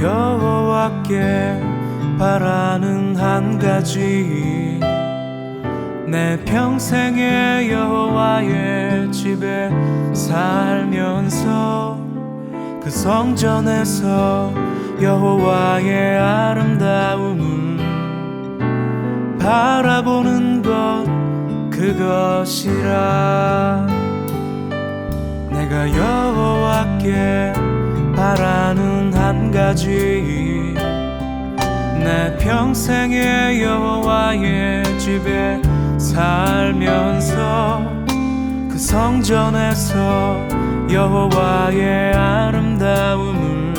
여호와께 바라는 한 가지. 내 평생에 여호와의 집에 살면서 그 성전에서 여호와의 아름다움을 바라보는 것 그것이라. 내가 여호와께 바라는 한 가지. 내 평생에 여호와의 집에 살면서 그 성전에서 여호와의 아름다움을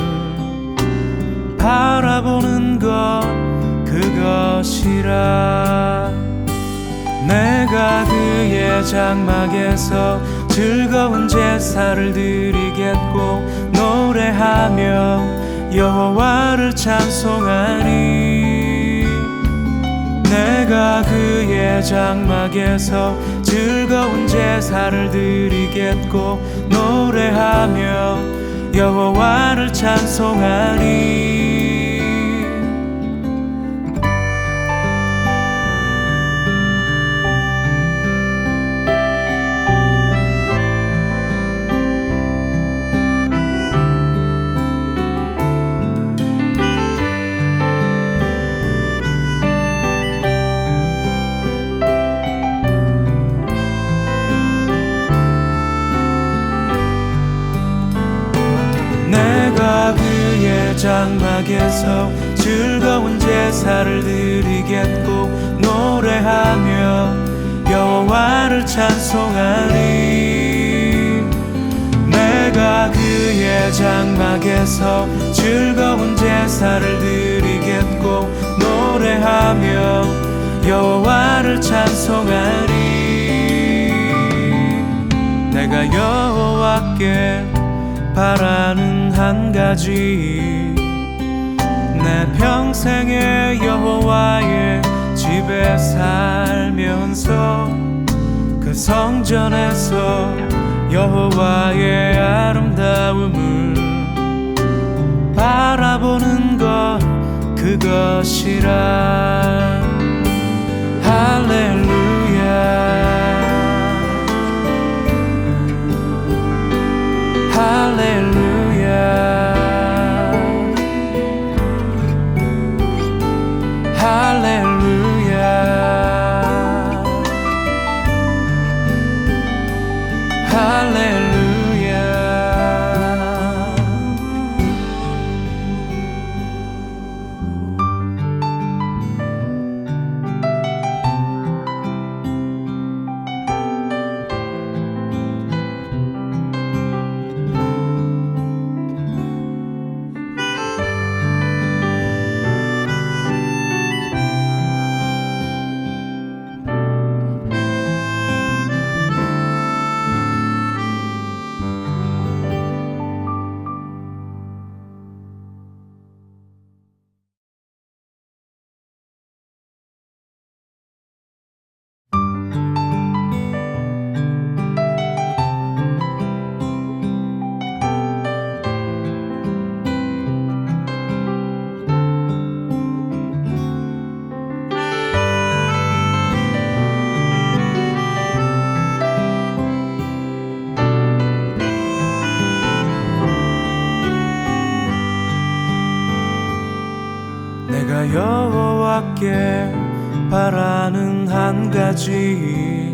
바라보는 것 그것이라. 내가 그의 장막에서 즐거운 제사를 드리겠고 노래하며 여호와를 찬송하니 내가 그의 장막에서 즐거운 제사를 드리겠고 노래하며 여호와를 찬송하니 장막에서 즐거운 제사를 드리겠고 노래하며 여호와를 찬송하리. 내가 그의 장막에서 즐거운 제사를 드리겠고 노래하며 여호와를 찬송하리. 내가 여호와께 바라는 한 가지 내 평생에 여호와의 집에 살면서 그 성전에서 여호와의 아름다움을 바라보는 것 그것이라. 할렐루야. 할렐루야 바라는 한 가지.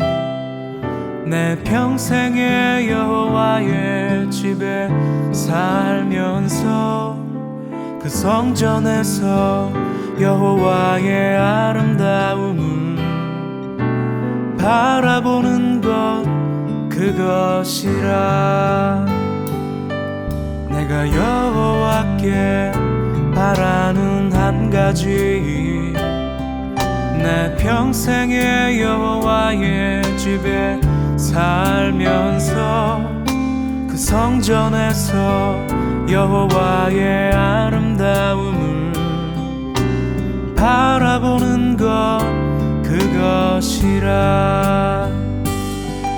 내 평생에 여호와의 집에 살면서 그 성전에서 여호와의 아름다움을 바라보는 것 그것이라. 내가 여호와께 바라는 한 가지 내 평생에 여호와의 집에 살면서 그 성전에서 여호와의 아름다움을 바라보는 것 그것이라.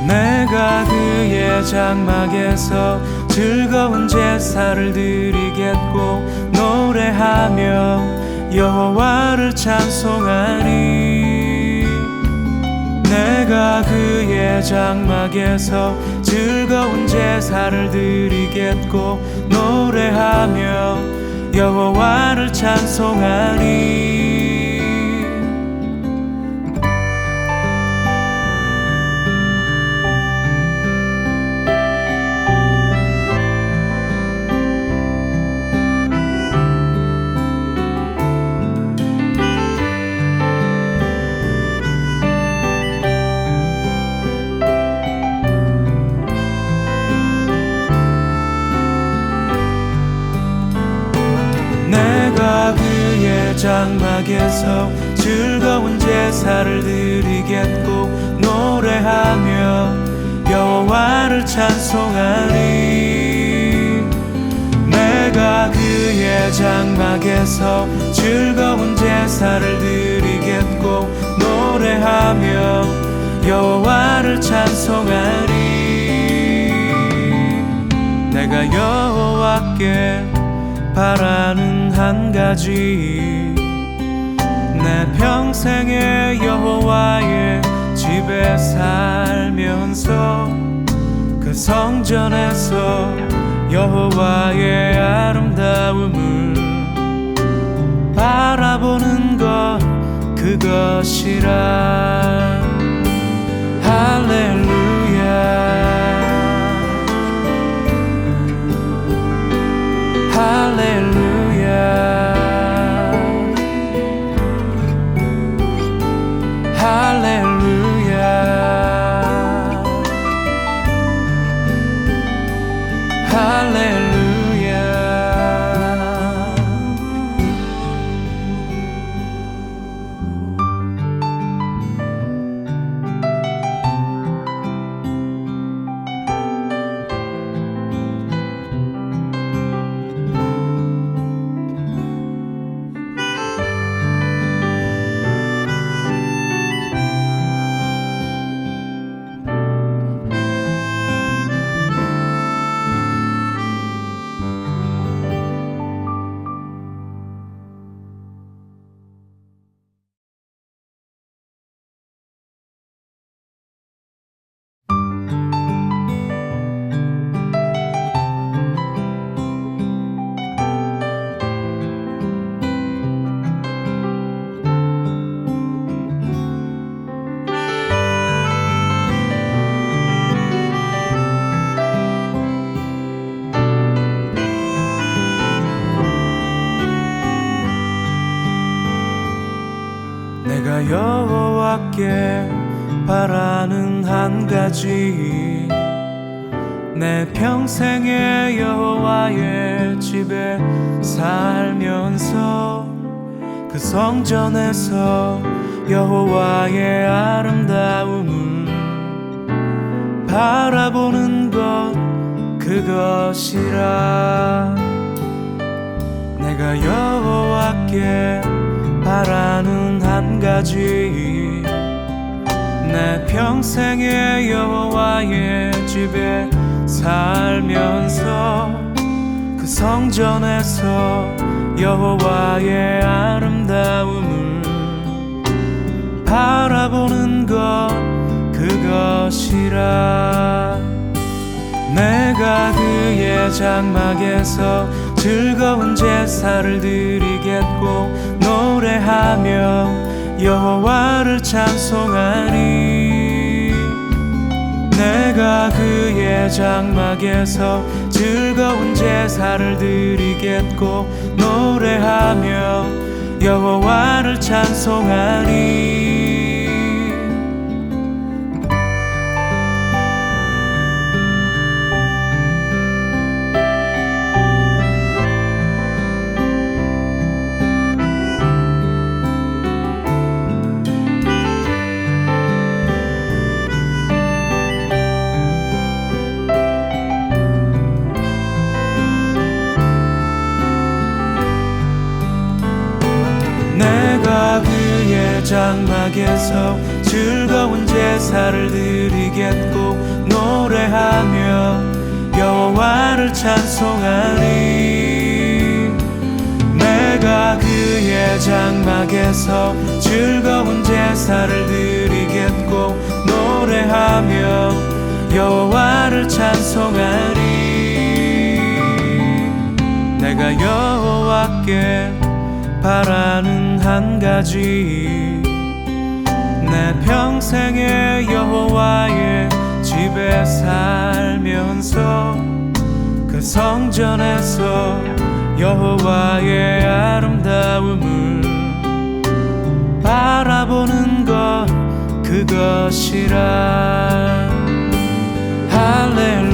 내가 그의 장막에서 즐거운 제사를 드리겠고 노래하며 여호와를 찬송하니 내가 그의 장막에서 즐거운 제사를 드리겠고 노래하며 여호와를 찬송하니 장막에서 즐거운 제사를 드리겠고 노래하며 여호와를 찬송하리. 내가 그의 장막에서 즐거운 제사를 드리겠고 노래하며 여호와를 찬송하리. 내가 여호와께 바라는 한 가지 내 평생에 여호와의 집에 살면서 그 성전에서 여호와의 아름다움을 바라보는 것 그것이라. 할렐루야 여호와께 바라는 한 가지. 내 평생에 여호와의 집에 살면서 그 성전에서 여호와의 아름다움을 바라보는 것 그것이라. 내가 여호와께 바라는 한 가지 내 평생에 여호와의 집에 살면서 그 성전에서 여호와의 아름다움을 바라보는 것 그것이라. 내가 그의 장막에서 즐거운 제사를 드리겠고 노래하며 여호와를 찬송하니 내가 그의 장막에서 즐거운 제사를 드리겠고 노래하며 여호와를 찬송하니 장막에서 즐거운 제사를 드리겠고 노래하며 여호와를 찬송하리. 내가 그의 장막에서 즐거운 제사를 드리겠고 노래하며 여호와를 찬송하리. 내가 여호와께 바라는 한 가지 내 평생에 여호와의 집에 살면서 그 성전에서 여호와의 아름다움을 바라보는 것 그것이라. 할렐루야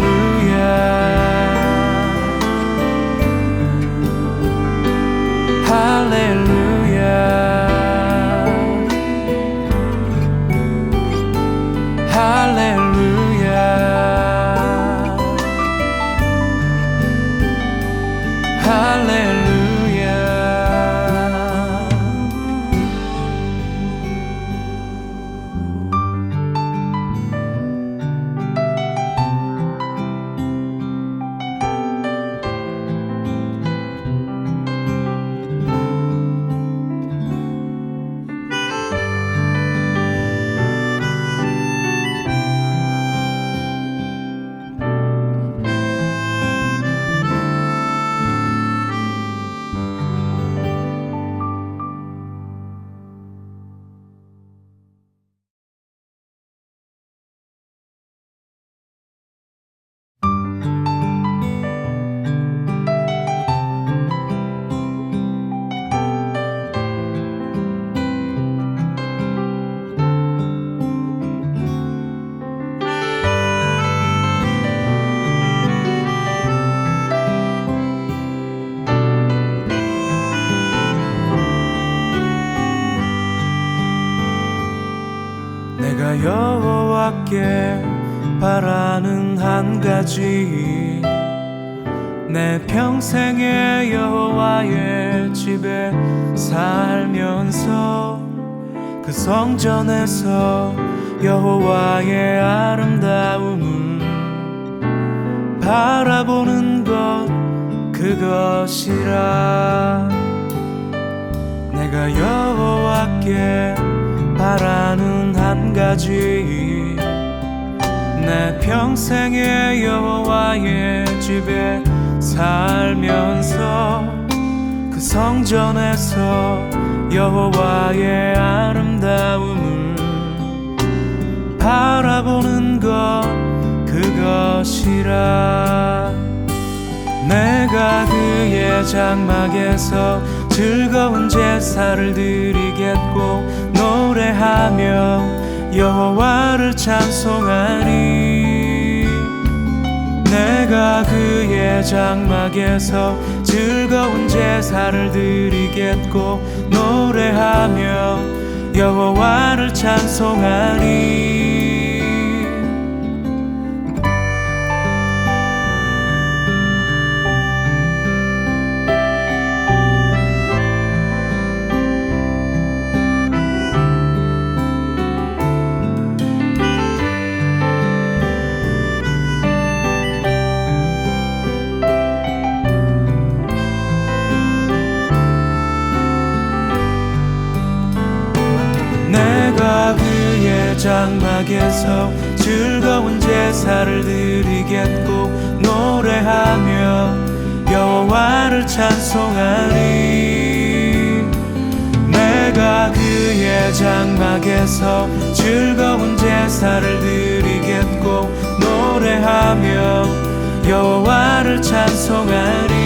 여호와께 바라는 한 가지. 내 평생에 여호와의 집에 살면서 그 성전에서 여호와의 아름다움을 바라보는 것 그것이라. 내가 여호와께 바라는 한 가지. 내 평생에 여호와의 집에 살면서 그 성전에서 여호와의 아름다움을 바라보는 것 그것이라. 내가 그의 장막에서 즐거운 제사를 드리겠고 노래하며 여호와를 찬송하리 내가 그의 장막에서 즐거운 제사를 드리겠고 노래하며 여호와를 찬송하리 장막에서 즐거운 제사를 드리겠고 노래하며 여호와를 찬송하리. 내가 그의 장막에서 즐거운 제사를 드리겠고 노래하며 여호와를 찬송하리